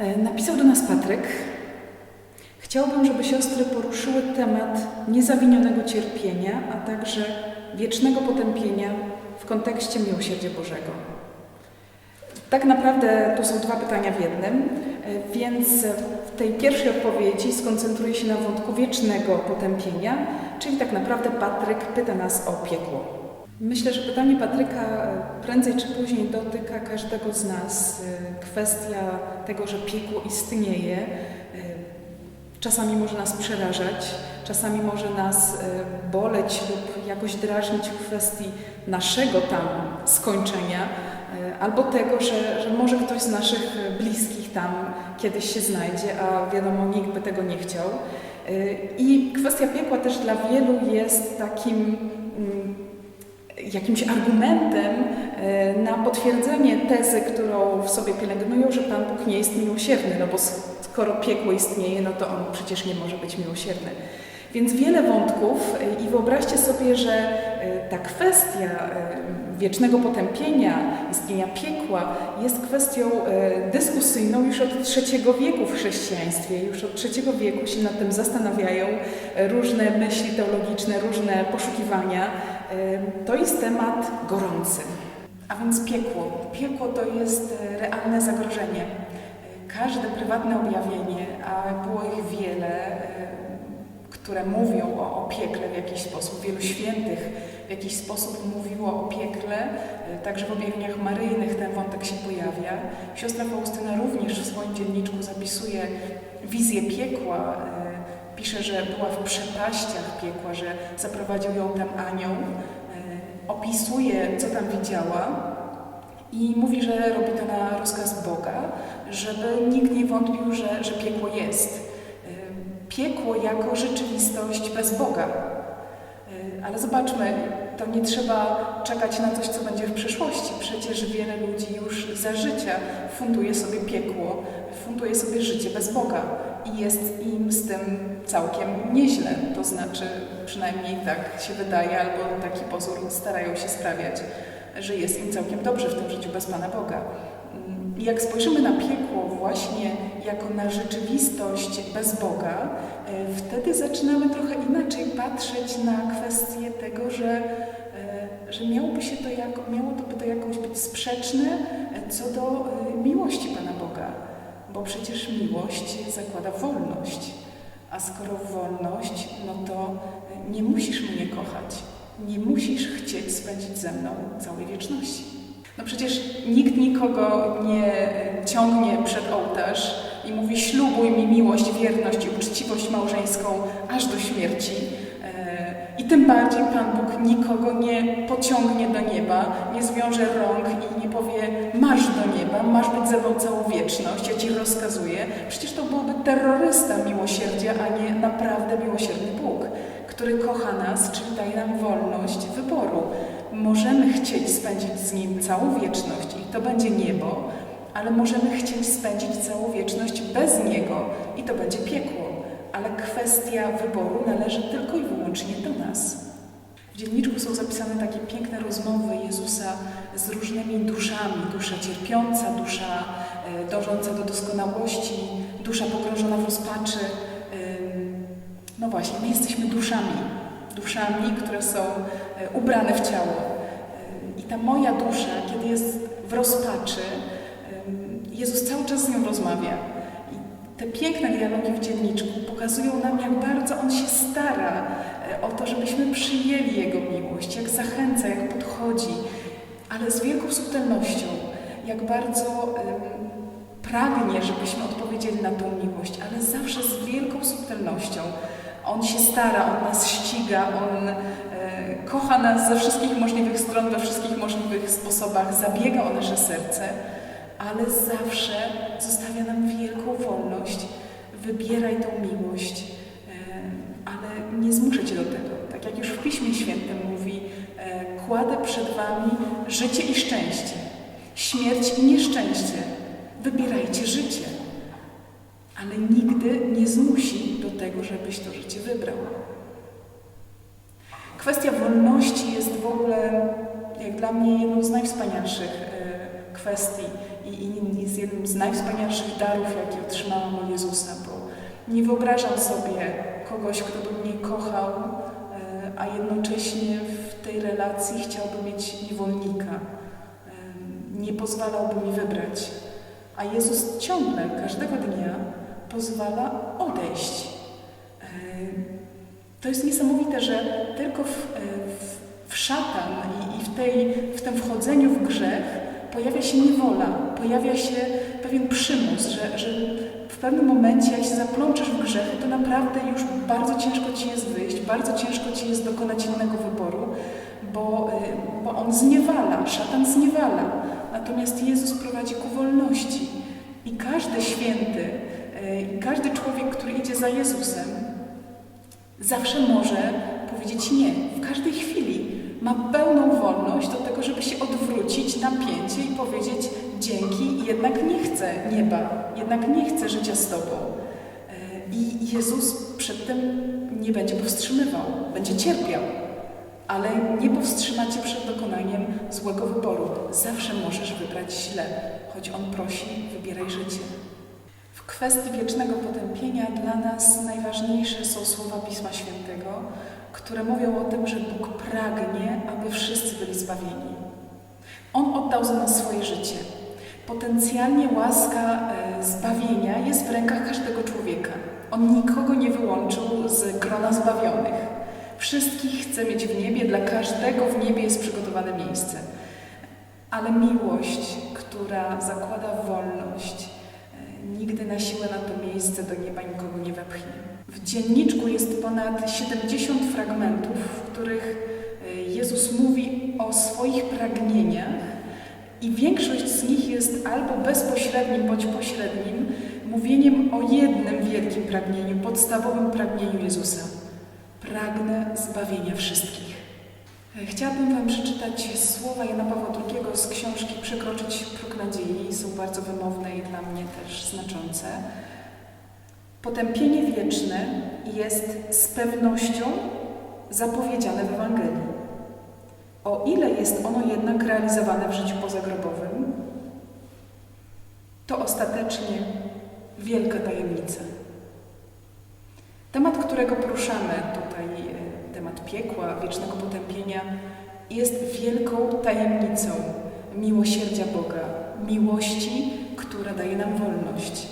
E, Napisał do nas Patryk. Chciałbym, żeby siostry poruszyły temat niezawinionego cierpienia, a także wiecznego potępienia w kontekście miłosierdzia Bożego. Tak naprawdę to są dwa pytania w jednym, e, więc w tej pierwszej odpowiedzi skoncentruję się na wątku wiecznego potępienia, czyli tak naprawdę Patryk pyta nas o piekło. Myślę, że pytanie Patryka e, prędzej czy później dotyka każdego z nas. E, Kwestia tego, że piekło istnieje, e, czasami może nas przerażać, czasami może nas boleć lub jakoś drażnić w kwestii naszego tam skończenia, albo tego, że, że może ktoś z naszych bliskich tam kiedyś się znajdzie, a wiadomo, nikt by tego nie chciał. I kwestia piekła też dla wielu jest takim mm, jakimś argumentem e, na potwierdzenie tezy, którą w sobie pielęgnują, że Pan Bóg nie jest miłosierny, no bo skoro piekło istnieje, no to On przecież nie może być miłosierny. Więc wiele wątków i wyobraźcie sobie, że e, ta kwestia wiecznego potępienia, istnienia piekła jest kwestią e, dyskusyjną już od III wieku w chrześcijaństwie. Już od III wieku się nad tym zastanawiają e, różne myśli teologiczne, różne poszukiwania. E, To jest temat gorący. A więc piekło. Piekło to jest realne zagrożenie. Każde prywatne objawienie, a było ich wiele, e, które mówią o, o piekle w jakiś sposób, wielu świętych w jakiś sposób mówiło o piekle, e, także w objawieniach maryjnych ten wątek się pojawia. Siostra Faustyna również w swoim dzienniczku zapisuje wizję piekła, e, pisze, że była w przepaściach piekła, że zaprowadził ją tam anioł, e, opisuje, co tam widziała i mówi, że robi to na rozkaz Boga, żeby nikt nie wątpił, że, że piekło jest. Piekło jako rzeczywistość bez Boga. E, Ale zobaczmy, to nie trzeba czekać na coś, co będzie w przyszłości. Przecież wiele ludzi już za życia funduje sobie piekło, funduje sobie życie bez Boga i jest im z tym całkiem nieźle. To znaczy, przynajmniej tak się wydaje, albo taki pozór starają się sprawiać, że jest im całkiem dobrze w tym życiu bez Pana Boga. I jak spojrzymy na piekło właśnie jako na rzeczywistość bez Boga, e, wtedy zaczynamy trochę inaczej patrzeć na kwestię tego, że, e, że miałoby się to jak, miało to jakoś być sprzeczne e, co do miłości Pana Boga, bo przecież miłość zakłada wolność, a skoro wolność, no to nie musisz mnie kochać, nie musisz chcieć spędzić ze mną całej wieczności. No przecież nikt nikogo nie ciągnie przed ołtarz i mówi ślubuj mi miłość, wierność i uczciwość małżeńską aż do śmierci. E, I tym bardziej Pan Bóg nikogo nie pociągnie do nieba, nie zwiąże rąk i nie powie masz do nieba, masz być ze mną całą wieczność, ja Ci rozkazuję. Przecież to byłby terrorysta miłosierdzia, a nie naprawdę miłosierny Bóg, który kocha nas, czyli daje nam wolność wyboru. Możemy chcieć spędzić z Nim całą wieczność i to będzie niebo, ale możemy chcieć spędzić całą wieczność bez Niego i to będzie piekło. Ale kwestia wyboru należy tylko i wyłącznie do nas. W dzienniczku są zapisane takie piękne rozmowy Jezusa z różnymi duszami. Dusza cierpiąca, dusza e, dążąca do doskonałości, dusza pogrążona w rozpaczy. No właśnie, my jesteśmy duszami. Duszami, które są e, ubrane w ciało. Ym, I ta moja dusza, kiedy jest w rozpaczy, Jezus cały czas z nią rozmawia. I te piękne dialogi w dzienniczku pokazują nam, jak bardzo On się stara e, o to, żebyśmy przyjęli Jego miłość, jak zachęca, jak podchodzi, ale z wielką subtelnością, jak bardzo pragnie, żebyśmy odpowiedzieli na tą miłość, ale zawsze z wielką subtelnością. On się stara, On nas ściga, On e, kocha nas ze wszystkich możliwych stron, we wszystkich możliwych sposobach, zabiega o nasze serce, ale zawsze zostawia nam wielką wolność. Wybieraj tą miłość, e, ale nie zmuszę Cię do tego. Tak jak już w Piśmie Świętym mówi, e, kładę przed Wami życie i szczęście, śmierć i nieszczęście. Wybierajcie życie, ale nigdy nie zmusi do tego, żebyś to życie wybrał. Kwestia wolności jest w ogóle, jak dla mnie, jedną z najwspanialszych e, kwestii i, jest jednym z najwspanialszych darów, jakie otrzymałam od Jezusa, bo nie wyobrażam sobie kogoś, kto by mnie kochał, e, a jednocześnie w tej relacji chciałby mieć niewolnika. E, Nie pozwalałby mi wybrać. A Jezus ciągle, każdego dnia pozwala odejść. E, To jest niesamowite, że tylko w, e, w, w szatan i, i w, tej, w tym wchodzeniu w grzech pojawia się niewola, pojawia się pewien przymus, że, że w pewnym momencie, jak się zaplączesz w grzech, to naprawdę już bardzo ciężko ci jest wyjść, bardzo ciężko ci jest dokonać innego wyboru, bo, y, bo on zniewala, szatan zniewala. Natomiast Jezus prowadzi ku wolności. I każdy święty, i każdy człowiek, który idzie za Jezusem, zawsze może powiedzieć nie. W każdej chwili ma pełną wolność do tego, żeby się odwrócić napięcie i powiedzieć dzięki, jednak nie chcę nieba, jednak nie chcę życia z Tobą. E, I Jezus przed tym nie będzie powstrzymywał, będzie cierpiał, ale nie powstrzyma Cię przed dokonaniem złego wyboru. Zawsze możesz wybrać źle, choć On prosi, wybieraj życie. W kwestii wiecznego potępienia dla nas najważniejsze są słowa Pisma Świętego, które mówią o tym, że Bóg pragnie, aby wszyscy byli zbawieni. On oddał za nas swoje życie. Potencjalnie łaska e, zbawienia jest w rękach każdego człowieka. On nikogo nie wyłączył z grona zbawionych. Wszystkich chce mieć w niebie, dla każdego w niebie jest przygotowane miejsce. Ale miłość, która zakłada wolność, nigdy na siłę na to miejsce do nieba nikogo nie wepchnie. W dzienniczku jest ponad 70 fragmentów, w których e, Jezus mówi o swoich pragnieniach i większość z nich jest albo bezpośrednim bądź pośrednim mówieniem o jednym wielkim pragnieniu, podstawowym pragnieniu Jezusa. Pragnę zbawienia wszystkich. E, Chciałabym Wam przeczytać słowa Jana Pawła II z książki Przekroczyć próg nadziei. Są bardzo wymowne i dla mnie też znaczące. Potępienie wieczne jest z pewnością zapowiedziane w Ewangelii. O ile jest ono jednak realizowane w życiu pozagrobowym, to ostatecznie wielka tajemnica. Temat, którego poruszamy tutaj, e, temat piekła, wiecznego potępienia, jest wielką tajemnicą miłosierdzia Boga, miłości, która daje nam wolność.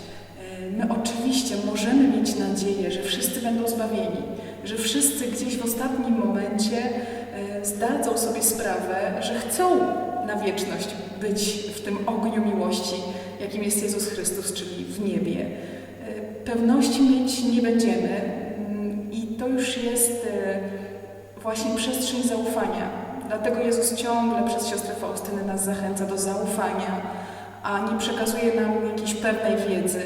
E, My oczywiście możemy mieć nadzieję, że wszyscy będą zbawieni, że wszyscy gdzieś w ostatnim momencie e, zdadzą sobie sprawę, że chcą na wieczność być w tym ogniu miłości, jakim jest Jezus Chrystus, czyli w niebie. E, Pewności mieć nie będziemy mm, i to już jest właśnie przestrzeń zaufania. Dlatego Jezus ciągle przez siostrę Faustynę nas zachęca do zaufania, a nie przekazuje nam jakiejś pewnej wiedzy,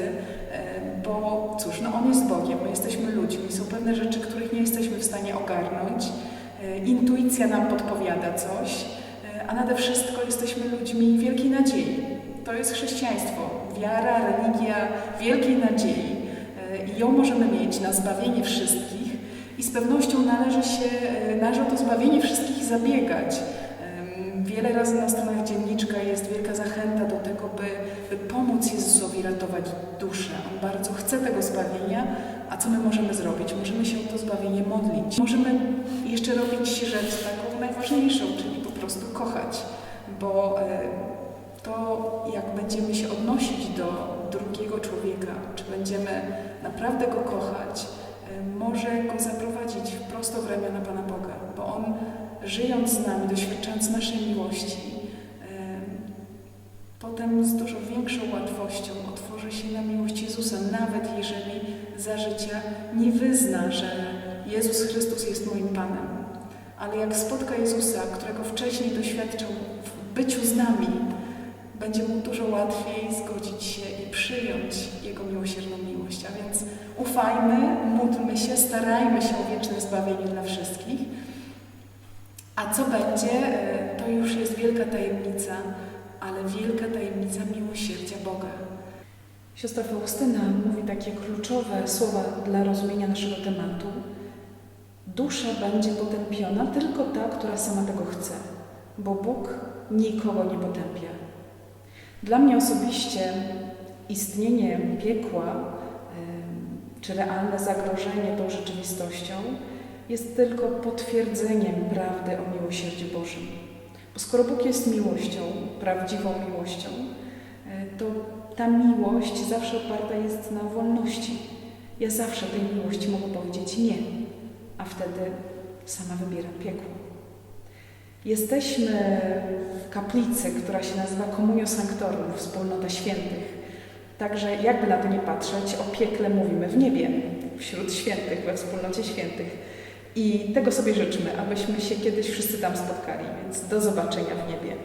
e, bo cóż, no On jest Bogiem, my jesteśmy ludźmi, są pewne rzeczy, których nie jesteśmy w stanie ogarnąć. E, Intuicja nam podpowiada coś, e, a nade wszystko jesteśmy ludźmi wielkiej nadziei. To jest chrześcijaństwo, wiara, religia wielkiej nadziei i ją możemy mieć na zbawienie wszystkich i z pewnością należy się, należy o to zbawienie wszystkich zabiegać. Wiele razy na stronach dzienniczka jest zachęta do tego, by, by pomóc Jezusowi ratować duszę. On bardzo chce tego zbawienia, a co my możemy zrobić? Możemy się o to zbawienie modlić. Możemy jeszcze robić rzecz taką najważniejszą, czyli po prostu kochać, bo e, to jak będziemy się odnosić do drugiego człowieka, czy będziemy naprawdę go kochać, e, może go zaprowadzić prosto w ramiona Pana Boga, bo On żyjąc z nami, doświadczając naszej miłości, potem z dużo większą łatwością otworzy się na miłość Jezusa, nawet jeżeli za życia nie wyzna, że Jezus Chrystus jest moim Panem. Ale jak spotka Jezusa, którego wcześniej doświadczał w byciu z nami, będzie mu dużo łatwiej zgodzić się i przyjąć Jego miłosierną miłość. A więc ufajmy, módlmy się, starajmy się o wieczne zbawienie dla wszystkich. A co będzie, e, to już jest wielka tajemnica, ale wielka tajemnica miłosierdzia Boga. Siostra Faustyna mówi takie kluczowe słowa dla rozumienia naszego tematu. Dusza będzie potępiona tylko ta, która sama tego chce, bo Bóg nikogo nie potępia. Dla mnie osobiście istnienie piekła czy realne zagrożenie tą rzeczywistością jest tylko potwierdzeniem prawdy o miłosierdziu Bożym. Skoro Bóg jest miłością, prawdziwą miłością, e, to ta miłość zawsze oparta jest na wolności. Ja zawsze tej miłości mogę powiedzieć nie, a wtedy sama wybieram piekło. Jesteśmy w kaplicy, która się nazywa Communio Sanctorum, wspólnota świętych. Także jakby na to nie patrzeć, o piekle mówimy w niebie, wśród świętych, we wspólnocie świętych. I tego sobie życzmy, abyśmy się kiedyś wszyscy tam spotkali. Więc do zobaczenia w niebie.